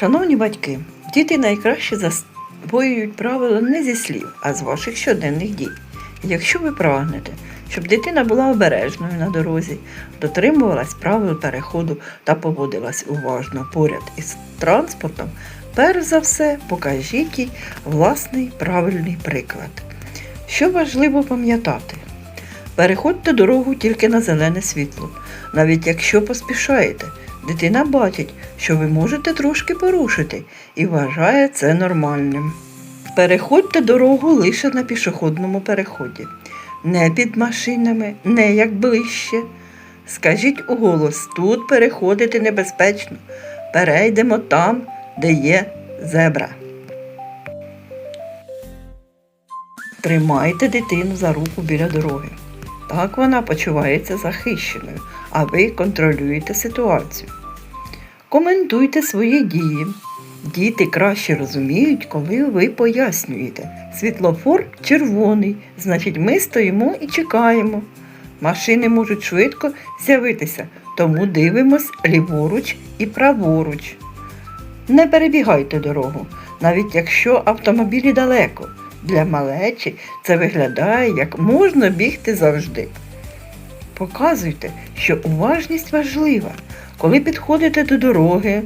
Шановні батьки, діти найкраще засвоюють правила не зі слів, а з ваших щоденних дій. Якщо ви прагнете, щоб дитина була обережною на дорозі, дотримувалась правил переходу та поводилась уважно поряд із транспортом, перш за все покажіть їй власний правильний приклад. Що важливо пам'ятати? Переходьте дорогу тільки на зелене світло, навіть якщо поспішаєте. Дитина бачить, що ви можете трошки порушити і вважає це нормальним. Переходьте дорогу лише на пішохідному переході, не під машинами, не як ближче. Скажіть уголос, тут переходити небезпечно. Перейдемо там, де є зебра. Тримайте дитину за руку біля дороги. Так вона почувається захищеною, а ви контролюєте ситуацію. Коментуйте свої дії. Діти краще розуміють, коли ви пояснюєте. Світлофор червоний, значить ми стоїмо і чекаємо. Машини можуть швидко з'явитися, тому дивимось ліворуч і праворуч. Не перебігайте дорогу, навіть якщо автомобілі далеко. Для малечі це виглядає як можна бігти завжди. Показуйте, що уважність важлива. Коли підходите до дороги,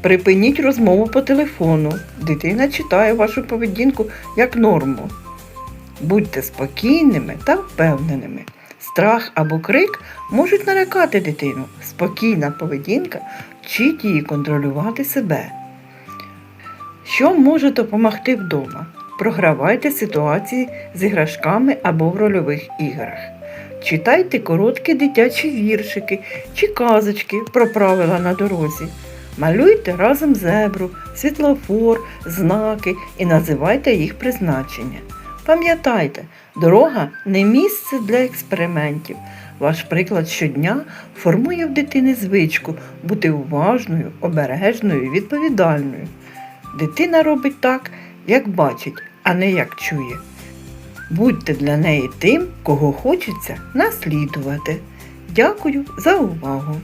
припиніть розмову по телефону. Дитина читає вашу поведінку як норму. Будьте спокійними та впевненими. Страх або крик можуть налякати дитину. Спокійна поведінка вчить її контролювати себе. Що може допомогти вдома? Програвайте ситуації з іграшками або в рольових іграх. Читайте короткі дитячі віршики чи казочки про правила на дорозі. Малюйте разом зебру, світлофор, знаки і називайте їх призначення. Пам'ятайте, дорога не місце для експериментів. Ваш приклад щодня формує в дитини звичку бути уважною, обережною, відповідальною. Дитина робить так, як бачить, а не як чує. Будьте для неї тим, кого хочеться наслідувати. Дякую за увагу!